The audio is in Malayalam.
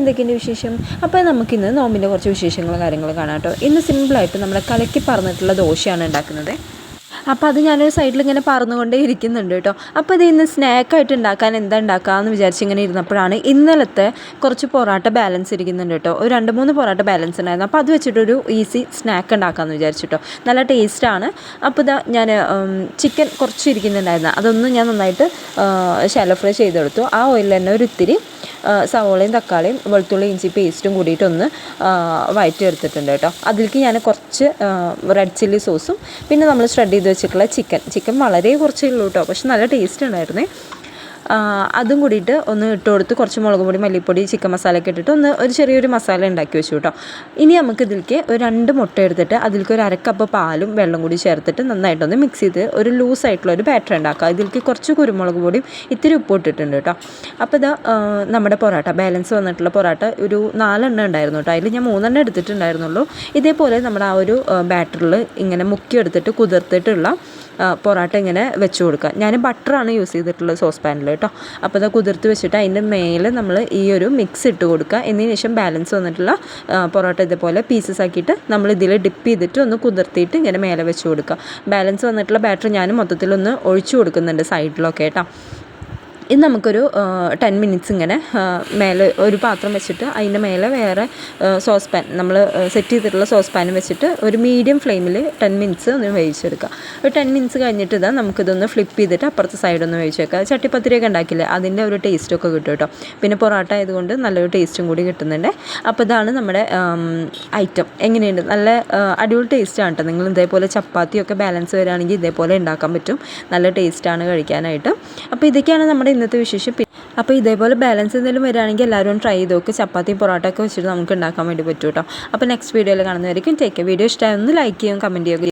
എന്തൊക്കെയുണ്ട് വിശേഷം? അപ്പോൾ നമുക്കിന്ന് നോമ്പിന്റെ കുറച്ച് വിശേഷങ്ങളും കാര്യങ്ങളും കാണാം കേട്ടോ. ഇന്ന് സിമ്പിളായിട്ട് നമ്മൾ കലക്കി പറഞ്ഞിട്ടുള്ള ദോശയാണ് ഉണ്ടാക്കുന്നത്. അപ്പോൾ അത് ഞാനൊരു സൈഡിൽ ഇങ്ങനെ പറന്നുകൊണ്ടേ ഇരിക്കുന്നുണ്ട് കേട്ടോ. അപ്പോൾ ഇത് ഇന്ന് സ്നാക്കായിട്ട് ഉണ്ടാക്കാൻ എന്താ ഉണ്ടാക്കാമെന്ന് വിചാരിച്ച് ഇങ്ങനെ ഇരുന്നപ്പോഴാണ് ഇന്നലത്തെ കുറച്ച് പൊറാട്ട ബാലൻസ് ഇരിക്കുന്നുണ്ട് കേട്ടോ. ഒരു രണ്ട് മൂന്ന് പൊറാട്ട ബാലൻസ് ഉണ്ടായിരുന്നു. അപ്പോൾ അത് വെച്ചിട്ടൊരു ഈസി സ്നാക്ക് ഉണ്ടാക്കാമെന്ന് വിചാരിച്ചു കേട്ടോ. നല്ല ടേസ്റ്റാണ് അപ്പോൾ ഇതാ ഞാൻ ചിക്കൻ കുറച്ച് ഇരിക്കുന്നുണ്ടായിരുന്നു. അതൊന്നും ഞാൻ നന്നായിട്ട് ഷാലോ ഫ്രൈ ചെയ്തെടുത്തു ആ ഓയിലിൽ തന്നെ ഒരു ഇത്തിരി സവോളയും തക്കാളിയും വെളുത്തുള്ളി ഇഞ്ചി പേസ്റ്റും കൂടിയിട്ടൊന്ന് വയറ്റി എടുത്തിട്ടുണ്ട് കേട്ടോ. അതിലേക്ക് ഞാൻ കുറച്ച് റെഡ് ചില്ലി സോസും പിന്നെ നമ്മൾ ഷ്രെഡ് ചെയ്ത് വെച്ചിട്ടുള്ള ചിക്കൻ ചിക്കൻ വളരെ കുറച്ചേ ഉള്ളൂ കേട്ടോ പക്ഷെ നല്ല ടേസ്റ്റ് ഉണ്ടായിരുന്നേ. അതും കൂടിയിട്ട് ഒന്ന് ഇട്ട് കൊടുത്ത് കുറച്ച് മുളക് പൊടി മല്ലിപ്പൊടി ചിക്കൻ മസാല ഒക്കെ ഇട്ടിട്ട് ഒന്ന് ഒരു ചെറിയൊരു മസാല ഉണ്ടാക്കി വെച്ചു കേട്ടോ. ഇനി നമുക്ക് ഇതിലേക്ക് ഒരു രണ്ട് മുട്ട എടുത്തിട്ട് അതിലേക്ക് ഒരു അരക്കപ്പ് പാലും വെള്ളം കൂടി ചേർത്തിട്ട് നന്നായിട്ടൊന്ന് മിക്സ് ചെയ്ത് ഒരു ലൂസ് ആയിട്ടുള്ള ഒരു ബാറ്റർ ഉണ്ടാക്കുക ഇതിലേക്ക് കുറച്ച് കുരുമുളക് പൊടിയും ഇത്തിരി ഉപ്പ് ഇട്ടിട്ടുണ്ട് കേട്ടോ. അപ്പോൾ ഇതാ നമ്മുടെ പൊറാട്ട ബാലൻസ് വന്നിട്ടുള്ള പൊറാട്ട ഒരു നാലെണ്ണം ഉണ്ടായിരുന്നു കേട്ടോ. അതിൽ ഞാൻ മൂന്നെണ്ണം എടുത്തിട്ടുണ്ടായിരുന്നുള്ളൂ. ഇതേപോലെ നമ്മുടെ ആ ഒരു ബാറ്ററിൽ ഇങ്ങനെ മുക്കി എടുത്തിട്ട് കുതിർത്തിട്ടുള്ള പൊറാട്ട ഇങ്ങനെ വെച്ച് കൊടുക്കുക. ഞാൻ ബട്ടറാണ് യൂസ് ചെയ്തിട്ടുള്ളത് സോസ് പാനിൽ കേട്ടോ. അപ്പോൾ അത് കുതിർത്ത് വെച്ചിട്ട് അതിന്റെ മേലെ നമ്മൾ ഈ ഒരു മിക്സ് ഇട്ട് കൊടുക്കുക. എന്നതിന് ശേഷം ബാലൻസ് വന്നിട്ടുള്ള പൊറോട്ട ഇതുപോലെ പീസസ് ആക്കിയിട്ട് നമ്മൾ ഇതിൽ ഡിപ്പ് ചെയ്തിട്ട് ഒന്ന് കുതിർത്തിയിട്ട് ഇങ്ങനെ മേലെ വെച്ച് കൊടുക്കുക. ബാലൻസ് വന്നിട്ടുള്ള ബാറ്റർ ഞാൻ മൊത്തത്തിലൊന്ന് ഒഴിച്ചു കൊടുക്കുന്നുണ്ട് സൈഡിലൊക്കെ കേട്ടോ. ഇത് നമുക്കൊരു ടെൻ മിനിറ്റ്സ് ഇങ്ങനെ മേലെ ഒരു പാത്രം വെച്ചിട്ട് അതിന്റെ മേലെ വേറെ സോസ് പാൻ നമ്മൾ സെറ്റ് ചെയ്തിട്ടുള്ള സോസ് പാൻ വെച്ചിട്ട് ഒരു മീഡിയം ഫ്ലെയിമിൽ ടെൻ മിനിറ്റ്സ് ഒന്ന് വേവിച്ചെടുക്കുക ഒരു ടെൻ മിനിറ്റ്സ് കഴിഞ്ഞിട്ട് ഇതാ നമുക്കിതൊന്ന് ഫ്ലിപ്പ് ചെയ്തിട്ട് അപ്പുറത്തെ സൈഡൊന്ന് വേവിച്ചേക്കുക ചട്ടിപ്പത്തിരിയൊക്കെ ഉണ്ടാക്കില്ലേ അതിന്റെ ഒരു ടേസ്റ്റൊക്കെ കിട്ടും കേട്ടോ. പിന്നെ പൊറോട്ട ആയതുകൊണ്ട് നല്ലൊരു ടേസ്റ്റും കൂടി കിട്ടുന്നുണ്ട്. അപ്പോൾ ഇതാണ് നമ്മുടെ ഐറ്റം എങ്ങനെയുണ്ട്? നല്ല അടിപൊളി ടേസ്റ്റാണ് കേട്ടോ. നിങ്ങൾ ഇതേപോലെ ചപ്പാത്തിയൊക്കെ ബാലൻസ് വരികയാണെങ്കിൽ ഇതേപോലെ ഉണ്ടാക്കാൻ പറ്റും. നല്ല ടേസ്റ്റാണ് കഴിക്കാനായിട്ട്. അപ്പോൾ ഇതൊക്കെയാണ് നമ്മുടെ ഇന്നത്തെ വിശേഷം അപ്പോൾ ഇതേപോലെ ബാലൻസ് എന്തെങ്കിലും വരികയാണെങ്കിൽ എല്ലാവരും ട്രൈ ചെയ്ത് നോക്ക് ചപ്പാത്തി പൊറോട്ട ഒക്കെ വെച്ചിട്ട് നമുക്ക് ഉണ്ടാക്കാൻ വേണ്ടി പറ്റും കേട്ടോ അപ്പോൾ നെക്സ്റ്റ് വീഡിയോയിൽ കാണുന്നതായിരിക്കും ടേക്ക് വീഡിയോ ഇഷ്ടമായൊന്ന് ലൈക്ക് ചെയ്യും കമന്റ് ചെയ്യുക